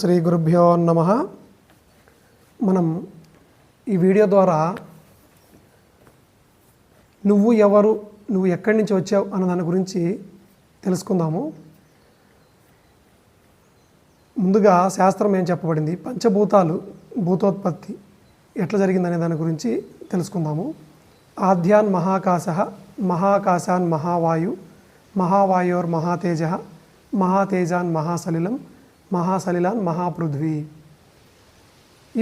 శ్రీ గురుభ్యో నమ. మనం ఈ వీడియో ద్వారా నువ్వు ఎవరు నువ్వు ఎక్కడి నుంచి వచ్చావు అన్న దాని గురించి తెలుసుకుందాము. ముందుగా శాస్త్రం ఏం చెప్పబడింది? పంచభూతాలు భూతోత్పత్తి ఎట్లా జరిగిందనే దాని గురించి తెలుసుకుందాము. ఆద్యాన్ మహాకాశ మహాకాశాన్ మహావాయు మహావాయోర్ మహాతేజ మహాతేజాన్ మహాసలిలం మహాసలిలాన్ మహాపృథ్వీ.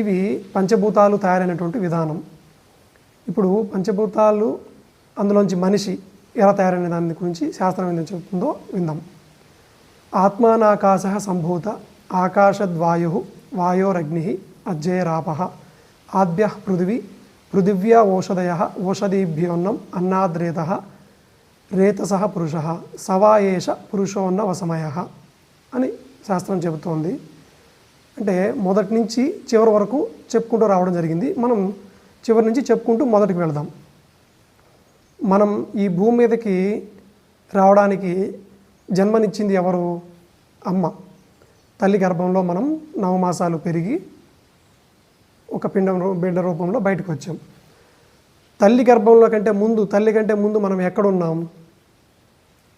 ఇవి పంచభూతాలు తయారైనటువంటి విధానం. ఇప్పుడు పంచభూతాలు అందులోంచి మనిషి ఎలా తయారైన దాని గురించి శాస్త్రం ఏం చెబుతుందో విందాం. ఆత్మానాకాశ సంభూత ఆకాశద్వాయు వాయోరగ్ని అజ్జయరాప ఆద్య పృథివీ పృథివ్యా ఓషధయ ఓషధీభ్యోన్నం అన్నాద్రేత రేతస పురుష సవాయేష పురుషోన్న వసమయ అని శాస్త్రం చెబుతోంది. అంటే మొదటి నుంచి చివరి వరకు చెప్పుకుంటూ రావడం జరిగింది. మనం చివరి నుంచి చెప్పుకుంటూ మొదటికి వెళదాం. మనం ఈ భూమి మీదకి రావడానికి జన్మనిచ్చింది ఎవరు? అమ్మ. తల్లి గర్భంలో మనం నవమాసాలు పెరిగి ఒక పిండం బిడ్డ రూపంలో బయటకు వచ్చాం. తల్లి గర్భంలో కంటే ముందు తల్లి కంటే ముందు మనం ఎక్కడున్నాం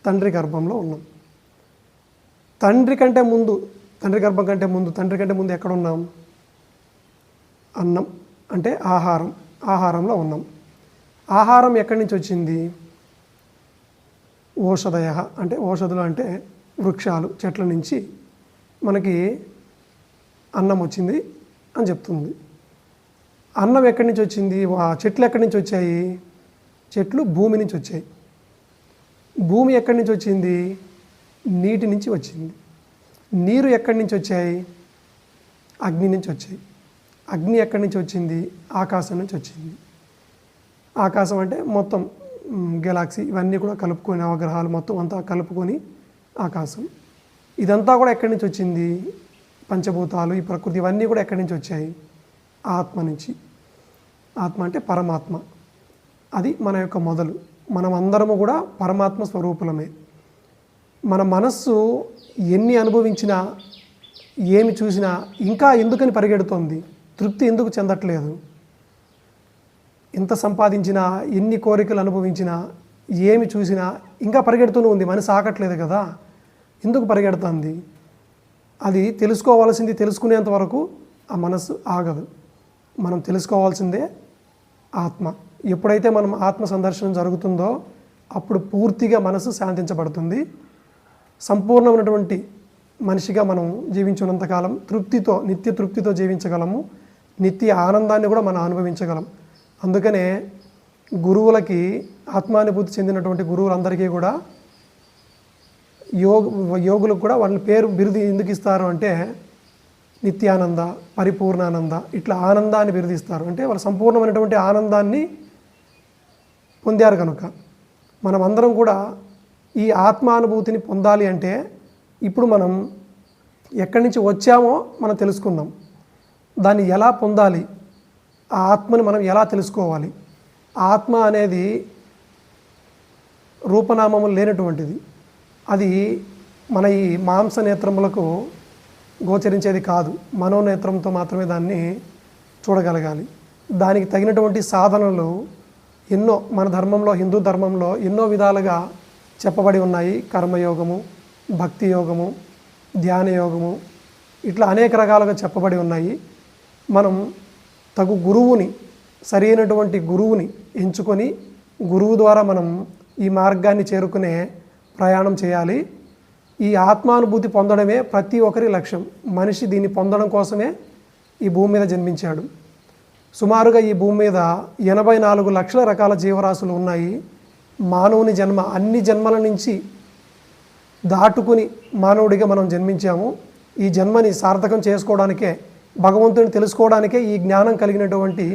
తండ్రి గర్భంలో ఉన్నాం. తండ్రి కంటే ముందు తండ్రి గర్భం కంటే ముందు తండ్రి కంటే ముందు ఎక్కడ ఉన్నాం అన్నం అంటే ఆహారం ఆహారంలో ఉన్నాం. ఆహారం ఎక్కడి నుంచి వచ్చింది? ఓషధయ అంటే ఓషధులు అంటే వృక్షాలు చెట్ల నుంచి మనకి అన్నం వచ్చింది అని చెప్తుంది. అన్నం ఎక్కడి నుంచి వచ్చింది? ఆ చెట్లు ఎక్కడి నుంచి వచ్చాయి? చెట్లు భూమి నుంచి వచ్చాయి. భూమి ఎక్కడి నుంచి వచ్చింది? నీటి నుంచి వచ్చింది. నీరు ఎక్కడి నుంచి వచ్చాయి? అగ్ని నుంచి వచ్చాయి. అగ్ని ఎక్కడి నుంచి వచ్చింది? ఆకాశం నుంచి వచ్చింది. ఆకాశం అంటే మొత్తం గెలాక్సీ ఇవన్నీ కూడా కలుపుకొని అవగ్రహాలు మొత్తం అంతా కలుపుకొని ఆకాశం. ఇదంతా కూడా ఎక్కడి నుంచి వచ్చింది? పంచభూతాలు ఈ ప్రకృతి ఇవన్నీ కూడా ఎక్కడి నుంచి వచ్చాయి? ఆత్మ నుంచి. ఆత్మ అంటే పరమాత్మ. అది మన యొక్క మొదలు. మనం అందరము కూడా పరమాత్మ స్వరూపులమే. మన మనస్సు ఎన్ని అనుభవించినా ఏమి చూసినా ఇంకా ఎందుకని పరిగెడుతోంది? తృప్తి ఎందుకు చెందట్లేదు? ఎంత సంపాదించినా ఎన్ని కోరికలు అనుభవించినా ఏమి చూసినా ఇంకా పరిగెడుతూనే ఉంది. మనసు ఆకట్లేదు కదా? ఎందుకు పరిగెడుతుంది? అది తెలుసుకోవాల్సింది తెలుసుకునేంత వరకు ఆ మనసు ఆగదు. మనం తెలుసుకోవాల్సిందే ఆత్మ. ఎప్పుడైతే మనం ఆత్మ సందర్శనం జరుగుతుందో అప్పుడు పూర్తిగా మనసు శాంతించబడుతుంది. సంపూర్ణమైనటువంటి మనిషిగా మనం జీవించినంతకాలం తృప్తితో నిత్య తృప్తితో జీవించగలము. నిత్య ఆనందాన్ని కూడా మనం అనుభవించగలం. అందుకనే గురువులకి ఆత్మానుభూతి చెందినటువంటి గురువులందరికీ కూడా యోగ యోగులకు కూడా వాళ్ళ పేరు బిరుది ఎందుకు ఇస్తారు అంటే నిత్యానంద పరిపూర్ణానంద ఇట్లా ఆనందాన్ని బిరుదిస్తారు. అంటే వాళ్ళు సంపూర్ణమైనటువంటి ఆనందాన్ని పొందారు కనుక. మనం అందరం కూడా ఈ ఆత్మానుభూతిని పొందాలి అంటే ఇప్పుడు మనం ఎక్కడి నుంచి వచ్చామో మనం తెలుసుకుందాం. దాన్ని ఎలా పొందాలి? ఆ ఆత్మని మనం ఎలా తెలుసుకోవాలి? ఆత్మ అనేది రూపనామము లేనటువంటిది. అది మన ఈ మాంస నేత్రములకు గోచరించేది కాదు. మనోనేత్రంతో మాత్రమే దాన్ని చూడగలగాలి. దానికి తగినటువంటి సాధనలు ఎన్నో మన ధర్మంలో హిందూ ధర్మంలో ఎన్నో విధాలుగా చెప్పబడి ఉన్నాయి. కర్మయోగము భక్తి యోగము ధ్యాన యోగము. ఇట్లా అనేక రకాలుగా చెప్పబడి ఉన్నాయి. మనం తగు గురువుని సరైనటువంటి గురువుని ఎంచుకొని గురువు ద్వారా మనం ఈ మార్గాన్ని చేరుకునే ప్రయాణం చేయాలి. ఈ ఆత్మానుభూతి పొందడమే ప్రతి ఒక్కరి లక్ష్యం. మనిషి దీన్ని పొందడం కోసమే ఈ భూమి మీద జన్మించాడు. సుమారుగా ఈ భూమి మీద ఎనభై నాలుగు లక్షల రకాల జీవరాశులు ఉన్నాయి. మానవుని జన్మ అన్ని జన్మల నుంచి దాటుకుని మానవుడిగా మనం జన్మించాము. ఈ జన్మని సార్థకం చేసుకోవడానికే భగవంతుని తెలుసుకోవడానికే ఈ జ్ఞానం కలిగినటువంటి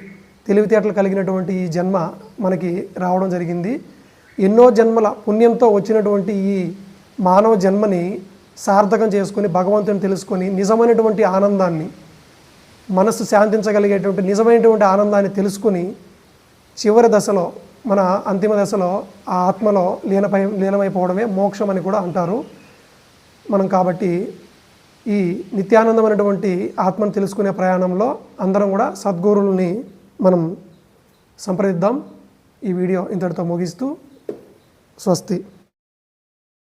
తెలివితేటలు కలిగినటువంటి ఈ జన్మ మనకి రావడం జరిగింది. ఎన్నో జన్మల పుణ్యంతో వచ్చినటువంటి ఈ మానవ జన్మని సార్థకం చేసుకుని భగవంతుని తెలుసుకొని నిజమైనటువంటి ఆనందాన్ని మనస్సు శాంతించగలిగేటువంటి నిజమైనటువంటి ఆనందాన్ని తెలుసుకుని చివరి దశలో మన అంతిమ దశలో ఆ ఆత్మలో లీనపై లీనమైపోవడమే మోక్షం అని కూడా అంటారు. మనం కాబట్టి ఈ నిత్యానందమైనటువంటి ఆత్మను తెలుసుకునే ప్రయాణంలో అందరం కూడా సద్గురుల్ని మనం సంప్రదిద్దాం. ఈ వీడియో ఇంతటితో ముగిస్తూ స్వస్తి.